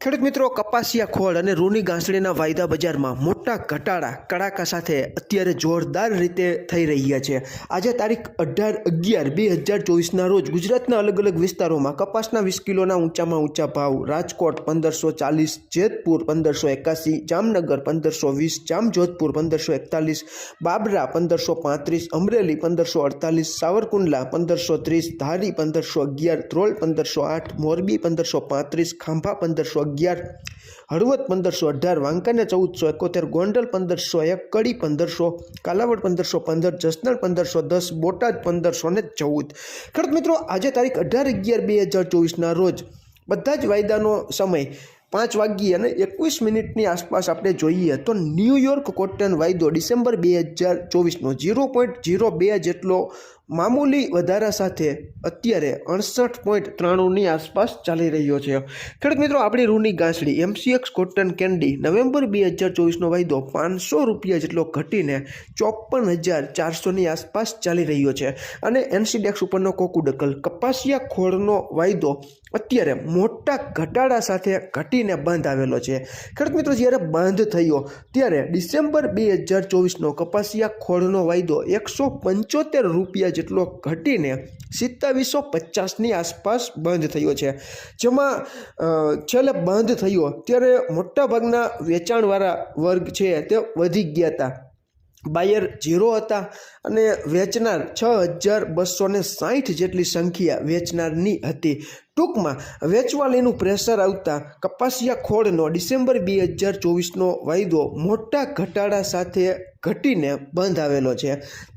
ખેડૂત મિત્રો, કપાસિયા ખોળ અને રૂની ઘાસણીના વાયદા બજારમાં મોટા ઘટાડા કડાકા સાથે અત્યારે જોરદાર રીતે થઈ રહ્યા છે. આજે તારીખ અઢાર અગિયાર બે હજાર ચોવીસના રોજ ગુજરાતના અલગ અલગ વિસ્તારોમાં કપાસના વીસ કિલોના ઊંચામાં ઊંચા ભાવ, રાજકોટ પંદરસો ચાલીસ, જેતપુર પંદરસો એકાસી, જામનગર પંદરસો વીસ, જામજોધપુર પંદરસો એકતાલીસ, બાબરા પંદરસો પાંત્રીસ, અમરેલી પંદરસો અડતાલીસ, સાવરકુંડલા પંદરસો ત્રીસ, ધારી પંદરસો અગિયાર, ધ્રોલ પંદરસો આઠ, મોરબી પંદરસો પાંત્રીસ, ખાંભા પંદરસો અગિયાર, હળવદ પંદરસો અઢાર વાંકાને ચૌદસો એકોતેર, ગોંડલ પંદરસો એક, કડી પંદરસો, કાલાવડ પંદરસો પંદર જસનલ પંદરસો દસ, બોટાદ પંદરસો ને ચૌદ. ખેડૂત મિત્રો, આજે તારીખ અઢાર અગિયાર બે હજાર ચોવીસના રોજ બધા જ વાયદાનો સમય પાંચ વાગ્યે અને એકવીસ મિનિટની આસપાસ આપણે જોઈએ તો ન્યૂયોર્ક કોટન વાયદો ડિસેમ્બર બે હજાર ચોવીસનો ઝીરો પોઈન્ટ ઝીરો બે જેટલો મામૂલી વધારા સાથે અત્યારે અડસઠ પોઈન્ટ ત્રાણુંની આસપાસ ચાલી રહ્યો છે. ખેડૂત મિત્રો, આપણી રૂની ગાંસડી એમસીએક્સ કોટન કેન્ડી નવેમ્બર બે હજાર ચોવીસનો વાયદો પાંચસો રૂપિયા જેટલો ઘટીને ચોપન હજાર ચારસોની આસપાસ ચાલી રહ્યો છે અને એનસીડેક્સ ઉપરનો કોકુડકલ કપાસિયા ખોળનો વાયદો અત્યારે મોટા ઘટાડા સાથે ઘટીને બંધ આવેલો છે. ખેડૂત મિત્રો, જ્યારે બંધ થયો ત્યારે ડિસેમ્બર બે હજાર ચોવીસનો કપાસિયા ખોળનો વાયદો એકસો પંચોતેર રૂપિયા જેટલો ઘટીને સિત્તાવીસો પચાસની આસપાસ બંધ થયો છે. જેમાં છેલ્લે બંધ થયો ત્યારે મોટાભાગના વેચાણવાળા વર્ગ છે તે વધી ગયા હતા. બાયર ઝીરો હતા અને વેચનાર છ હજાર બસો સાઠ જેટલી સંખ્યા વેચનારની હતી. ટૂંકમાં વેચવાલીનું પ્રેશર આવતા કપાસિયા ખોળનો ડિસેમ્બર બે હજાર ચોવીસનો વાયદો મોટા ઘટાડા સાથે ઘટીને બંધ આવેલો છે.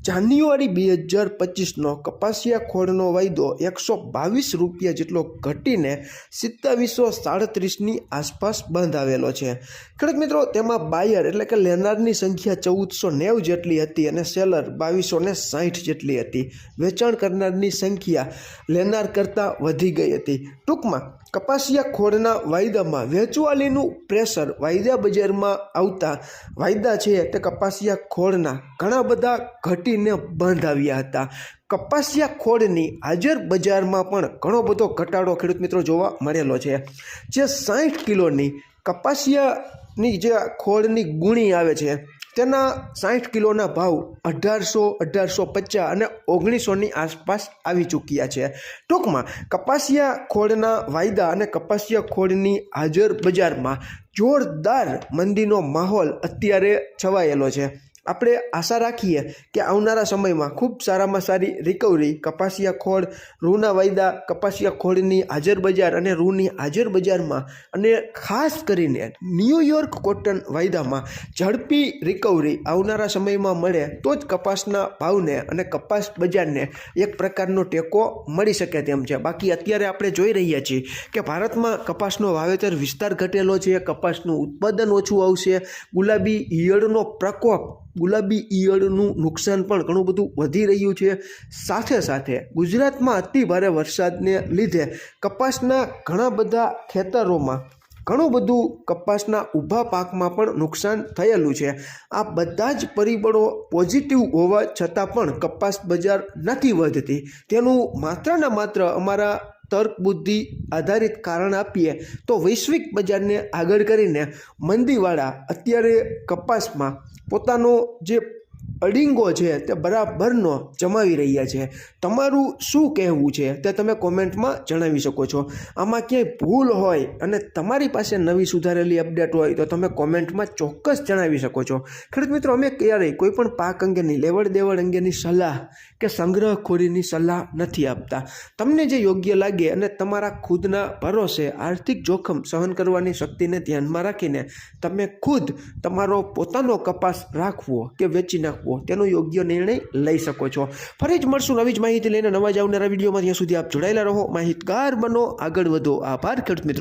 જાન્યુઆરી બે હજાર પચીસનો કપાસિયા ખોળનો વાયદો એકસો બાવીસ રૂપિયા જેટલો ઘટીને સિત્તાવીસો સાડત્રીસની આસપાસ બંધ આવેલો છે. ખેડૂત મિત્રો, તેમાં બાયર એટલે કે લેનારની સંખ્યા ચૌદસો નેવું જેટલી હતી અને સેલર બાવીસો ને સાઠ જેટલી હતી. વેચાણ કરનારની સંખ્યા લેનાર કરતાં વધી ગઈ હતી. ટૂંકમાં કપાસિયા ખોળના વાયદામાં વેચવાલીનું પ્રેશર વાયદા બજારમાં આવતા વાયદા છે તે કપાસિયા ખોળના ઘણા બધા ઘટીને બંધ આવ્યા હતા. કપાસિયા ખોળની હાજર બજારમાં પણ ઘણો બધો ઘટાડો ખેડૂત મિત્રો જોવા મળેલો છે. જે સાહીઠ કિલોની કપાસિયાની જે ખોળની ગુણી આવે છે તેના સાઠ કિલોના ભાવ અઢારસો અઢારસો પચાસ અને ઓગણીસોની આસપાસ આવી ચૂક્યા છે. ટૂંકમાં, કપાસિયા ખોળના વાયદા અને કપાસિયા ખોળની હાજર બજારમાં જોરદાર મંદીનો માહોલ અત્યારે છવાયેલો છે. આપણે આશા રાખીએ કે આવનારા સમયમાં ખૂબ સારામાં સારી રિકવરી કપાસિયા ખોળ, રૂના વાયદા, કપાસિયા ખોળની હાજર બજાર અને રૂની હાજર બજારમાં અને ખાસ કરીને ન્યૂયોર્ક કોટન વાયદામાં ઝડપી રિકવરી આવનારા સમયમાં મળે તો જ કપાસના ભાવને અને કપાસ બજારને એક પ્રકારનો ટેકો મળી શકે તેમ છે. બાકી અત્યારે આપણે જોઈ રહ્યા છીએ કે ભારતમાં કપાસનો વાવેતર વિસ્તાર ઘટેલો છે, કપાસનું ઉત્પાદન ઓછું આવશે, ગુલાબી ઈયળનો પ્રકોપ ગુલાબી ઈયળનું નુકસાન પણ ઘણું બધું વધી રહ્યું છે. સાથે સાથે ગુજરાતમાં અતિ ભારે વરસાદને લીધે કપાસના ઘણા બધા ખેતરોમાં ઘણું બધું કપાસના ઊભા પાકમાં પણ નુકસાન થયેલું છે. આ બધા જ પરિબળો પોઝિટિવ હોવા છતાં પણ કપાસ બજાર નથી વધતી. તેનું માત્ર ને માત્ર અમારા તર્ક બુદ્ધિ આધારિત કારણ આપીએ, તો વૈશ્વિક બજારને આગળ કરીને મંદીવાળા અત્યારે કપાસમાં પોતાનો જે અડિંગો છે તે બરાબરનો જમાવી રહ્યા છે. તમારું શું કહેવું છે તે તમે કોમેન્ટમાં જણાવી શકો છો. આમાં ક્યાંય ભૂલ હોય અને તમારી પાસે નવી સુધારેલી અપડેટ હોય તો તમે કોમેન્ટમાં ચોક્કસ જણાવી શકો છો. ખેડૂત મિત્રો, અમે ક્યારેય કોઈ પણ પાક અંગેની લેવડ દેવડ અંગેની સલાહ કે સંગ્રહખોરીની સલાહ નથી આપતા. તમને જે યોગ્ય લાગે અને તમારા ખુદના ભરોસે આર્થિક જોખમ સહન કરવાની શક્તિને ધ્યાનમાં રાખીને તમે ખુદ તમારો પોતાનો કપાસ રાખવો કે વેચી નાખવો તેનો યોગ્ય નિર્ણય લઈ શકો છો. ફરી જ મળશું નવી જ માહિતી લઈને નવા જ વિડીયોમાં. ત્યાં સુધી આપ જોડાયેલા રહો. માહિતગાર બનો. આગળ વધો. આભાર ખેડૂત મિત્રો.